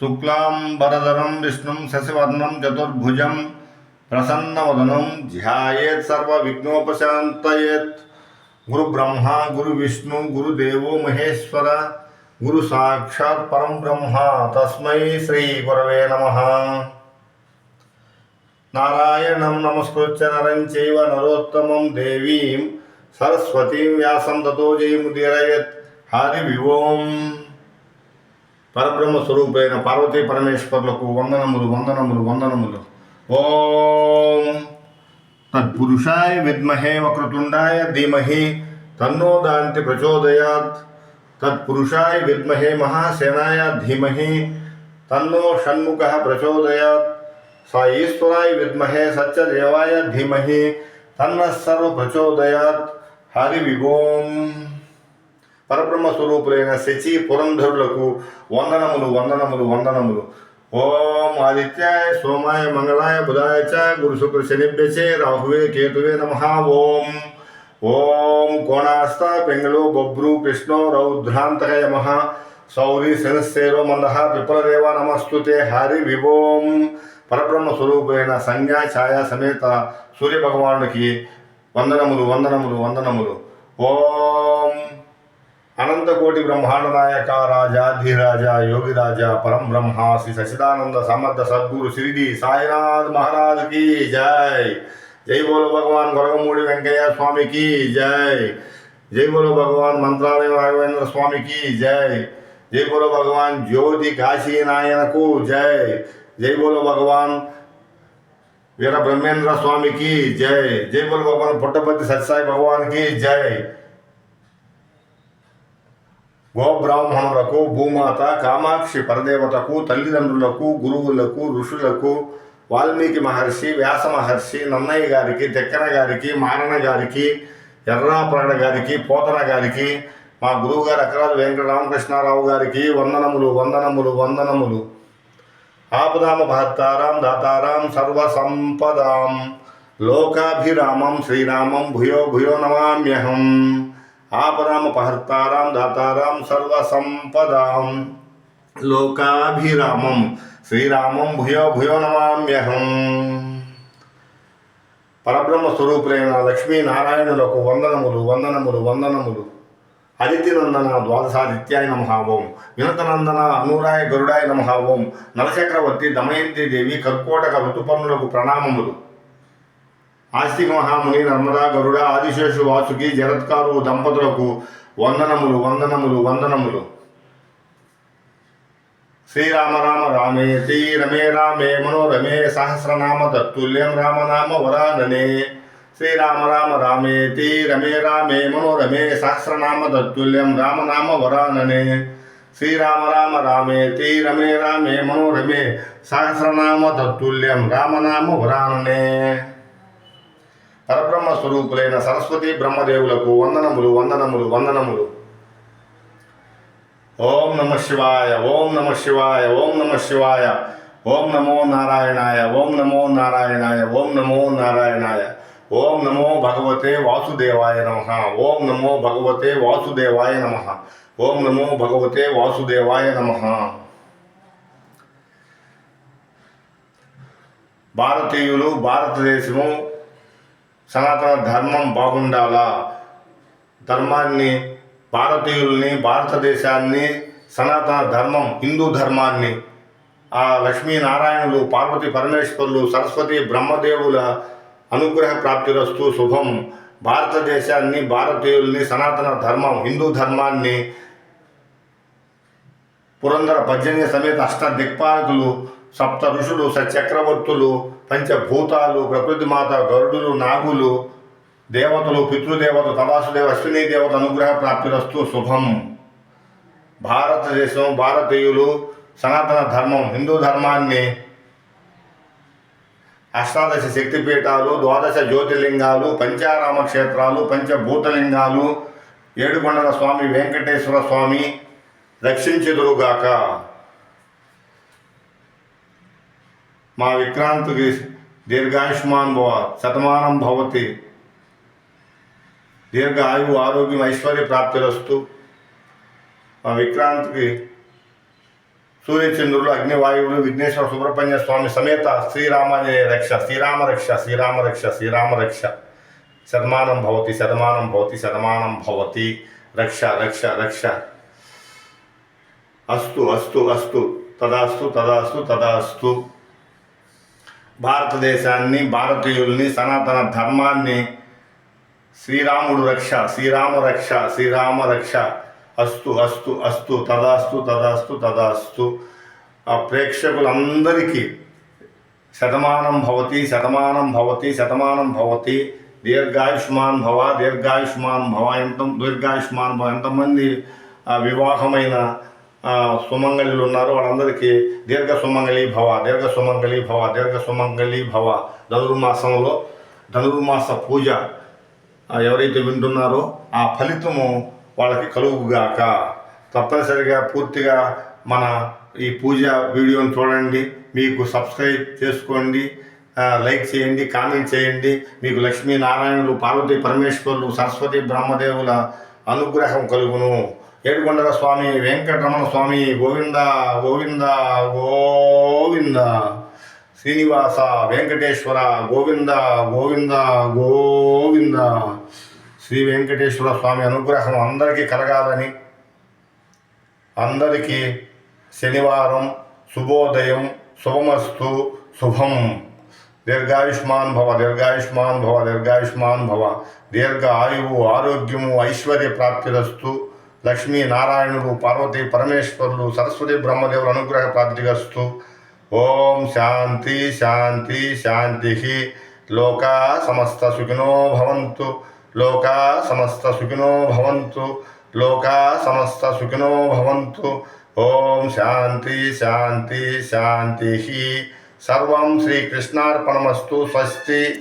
శుక్లాంబరధరం విష్ణుం శశివర్ణం చతుర్భుజం ప్రసన్నవదనం ధ్యాయేత్ సర్వ విఘ్నోపశాంతయేత్ గురు బ్రహ్మ గురు విష్ణు గురుదేవో మహేశ్వర గురు సాక్షాత్ పరం బ్రహ్మ తస్మై శ్రీ గురవే నమ నారాయణం నమస్కృత్య నరం చైవ నరోత్తమం దేవీం సరస్వతీం వ్యాసం తతో జయముదీరయత్ హరి వివోం పరబ్రహ్మ స్వరూపైన పార్వతీ పరమేశ్వరులకు వందనములు వందనములు వందనములు ఓం తత్పురుషాయ విద్మహే వక్రతుండాయ ధీమహి తన్నో దాంతి ప్రచోదయాత్ తత్పురుషాయ విద్మహే మహాసేనాయ ధీమహి తన్నో షణ్ముఖ ప్రచోదయాత్ స ఈశ్వరాయ విద్మహే సత్యదేవాయ ధీమహి తన్న సర్వ ప్రచోదయాత్ హరి విభోం పరబ్రహ్మ స్వరూపులైన శచి పురంధరులకు వందనములు వందనములు వందనములు. ఓం ఆదిత్యాయ సోమాయ మంగళాయ బుధాయ చ గురు శుక్ర శనిభ్యచే రాహువే కేతువే నమ. ఓం. ఓం కోణాస్త పెంగళు బొబ్రు కృష్ణో రౌద్రాంతక యమ. సౌరి శనిశ్చేరో మంద. పిప్పలదేవ నమస్తుతే హరి విభోం పరబ్రహ్మ స్వరూపులైన సంజ్ఞా ఛాయా సమేత సూర్య భగవానుడికి వందనములు వందనములు వందనములు. ఓం. అనంతకోటి బ్రహ్మాండ నాయక రాజాధిరాజ యోగిరాజ పరం బ్రహ్మ శ్రీ సచిదానంద సమర్థ సద్గురు శ్రీడి సాయినాథ్ మహారాజ్ కి జై జై బోలో భగవాన్ గొరగమూడి వెంకయ్య స్వామికి జై జై బోలో భగవాన్ మంత్రాలయ రాఘవేంద్ర స్వామికి జై జై బోలో భగవాన్ జ్యోతి కాశీనాయనకు జై జై బోలో భగవాన్ వీర బ్రహ్మేంద్ర స్వామికి జై జై బోలో భగవాన్ పుట్టపర్తి సత్యసాయి భగవాన్కి జై గోబ్రాహ్మణులకు భూమాత కామాక్షి పరదేవతకు తల్లిదండ్రులకు గురువులకు ఋషులకు వాల్మీకి మహర్షి వ్యాస మహర్షి నన్నయ్య గారికి తెక్కన గారికి మారణ గారికి ఎర్రాప్రాణ గారికి పోతన గారికి మా గురువు గారు వెంకటరామకృష్ణారావు గారికి వందనములు వందనములు వందనములు. ఆపదామ భర్తారాం దాతారాం సర్వసంపదాం. లోకాభిరామం శ్రీరామం భూయో భూయో నమామ్యహం. ఆపదామపహర్తారాం దాతారాం సర్వసంపదాం. లోకాభిరామం. శ్రీరామం భూయో భూయో నమామ్యహం. పరబ్రహ్మ స్వరూపులైన లక్ష్మీనారాయణులకు వందనములు వందనములు వందనములు. అదితినందన ద్వాదశాదిత్యాయ నమహావం వినతనందన అనూరాయ గరుడాయ నమహావం ఓం నలచక్రవర్తి దమయంతి దేవి కర్కోటక ఋతుపర్ణులకు ప్రణామములు. ఆస్తిక మహాముని నర్మదా గరుడ ఆదిశేషు వాసుకి జరత్కారు దంపతులకు వందనములు వందనములు వందనములు. శ్రీరామ రామ రామేతి రమే రామే మనోరమే సహస్రనామ తత్తుల్యం రామనామ వరాననే. శ్రీరామ రామ రామేతి రమే రామే మనోరమే సహస్రనామ తత్తుల్యం రామనామ వరాననే. శ్రీరామ రామ రామేతి రమే రామే మనోరమే సహస్రనామ తత్తుల్యం రామనామ వరాననే. పరబ్రహ్మ స్వరూపులైన సరస్వతి బ్రహ్మదేవులకు వందనములు వందనములు వందనములు. ఓం నమ శివాయ ఓం నమ శివాయ ఓం నమ శివాయ. ఓం నమో నారాయణాయ ఓం నమో నారాయణాయ ఓం నమో నారాయణాయ. ఓం నమో భగవతే వాసుదేవాయ నమ. ఓం నమో భగవతే వాసుదేవాయ నమ. ఓం నమో భగవతే వాసుదేవాయ నమ. భారతీయులు భారతదేశము సనాతన ధర్మం బాగుండాలా? ధర్మాన్ని భారతీయుల్ని భారతదేశాన్ని సనాతన ధర్మం హిందూ ధర్మాన్ని ఆ లక్ష్మీనారాయణులు పార్వతి పరమేశ్వరులు సరస్వతి బ్రహ్మదేవుల అనుగ్రహ ప్రాప్తిరస్తు శుభం. భారతదేశాన్ని భారతీయుల్ని సనాతన ధర్మం హిందూ ధర్మాన్ని పురంధర పద్యని సమేత అష్ట దిక్పాలకులు సప్త ఋషులు సచక్రవర్తులు పంచభూతాలు ప్రకృతి మాత గరుడులు నాగులు దేవతలు పితృదేవత తదాసుదేవ అశ్విని దేవత అనుగ్రహ ప్రాప్తిరస్తు శుభం. భారతదేశం భారతీయులు సనాతన ధర్మం హిందూ ధర్మాన్ని అష్టాదశ శక్తిపీఠాలు ద్వాదశ జ్యోతిర్లింగాలు పంచారామ క్షేత్రాలు పంచభూతలింగాలు ఏడుకొండల స్వామి వెంకటేశ్వర స్వామి రక్షించెదురుగాక. మా విక్రాంతికి దీర్ఘాయుష్మాన్ భవ శతమానం భవతి. దీర్ఘ ఆయువు ఆరోగ్యం ఐశ్వర్య ప్రాప్తిరస్తు మా విక్రాంతికి సూర్యచంద్రుడు అగ్నివాయువులు విఘ్నేశ్వర సుబ్రహ్మణ్య స్వామి సమేత శ్రీరామాంజనేయ రక్ష శ్రీరామ రక్ష శ్రీరామ రక్ష శ్రీరామ రక్ష. శతమానం భవతి శతమానం భవతి శతమానం భవతి. రక్ష రక్ష రక్ష. అస్తు అస్తు అస్తు. తదాస్తు తదాస్తు తదాస్తు. భారతదేశాన్ని భారతీయుల్ని సనాతన ధర్మాన్ని శ్రీరాముడు రక్ష శ్రీరామ రక్ష శ్రీరామ రక్ష అస్తు అస్తు అస్తు తదాస్తు తదాస్తు తదాస్తు. ఆ ప్రేక్షకులందరికీ శతమానం భవతి శతమానం భవతి శతమానం భవతి దీర్ఘాయుష్మాన్ భవ దీర్ఘాయుష్మాన్ భవ ఎంత దీర్ఘాయుష్మాన్ భవ ఎంతమంది వివాహమైన సుమంగళిలు ఉన్నారు. వాళ్ళందరికీ దీర్ఘ సుమంగళి భవ దీర్ఘ సుమంగళి భవ దీర్ఘ సుమంగళి భవ ధనుర్మాసంలో ధనుర్మాస పూజ. ఎవరైతే వింటున్నారో ఆ ఫలితము వాళ్ళకి కలుగుగాక. తప్పనిసరిగా పూర్తిగా మన ఈ పూజ వీడియోని చూడండి. మీకు సబ్స్క్రైబ్ చేసుకోండి. లైక్ చేయండి కామెంట్ చేయండి. మీకు లక్ష్మీనారాయణులు పార్వతీ పరమేశ్వరులు సరస్వతి బ్రహ్మదేవుల అనుగ్రహం కలుగును. ఏడుకొండల స్వామి వెంకటరమణ స్వామి గోవింద గోవింద గోవింద. శ్రీనివాస వెంకటేశ్వర గోవింద గోవింద గోవింద. శ్రీ వెంకటేశ్వర స్వామి అనుగ్రహం అందరికీ కలగాలని. అందరికీ శనివారం శుభోదయం శుభమస్తు శుభం. దీర్ఘాయుష్మాన్ భవ దీర్ఘాయుష్మాన్ భవ దీర్ఘాయుష్మాన్ భవ. దీర్ఘ ఆయువు ఆరోగ్యము ఐశ్వర్య ప్రాప్తిరస్తు. లక్ష్మీ నారాయణుడు పార్వతీ పరమేశ్వరులు సరస్వతి బ్రహ్మదేవులు అనుగ్రహ ప్రాప్తిరస్తు ఓం శాంతి శాంతి శాంతి లోకా సమస్త సుఖినో భవంతు. లోకా సమస్త సుఖినో భవంతు. లోకా సమస్త సుఖినో భవంతు. ఓం శాంతి శాంతి శాంతి సర్వం శ్రీకృష్ణార్పణమస్తు. స్వస్తి.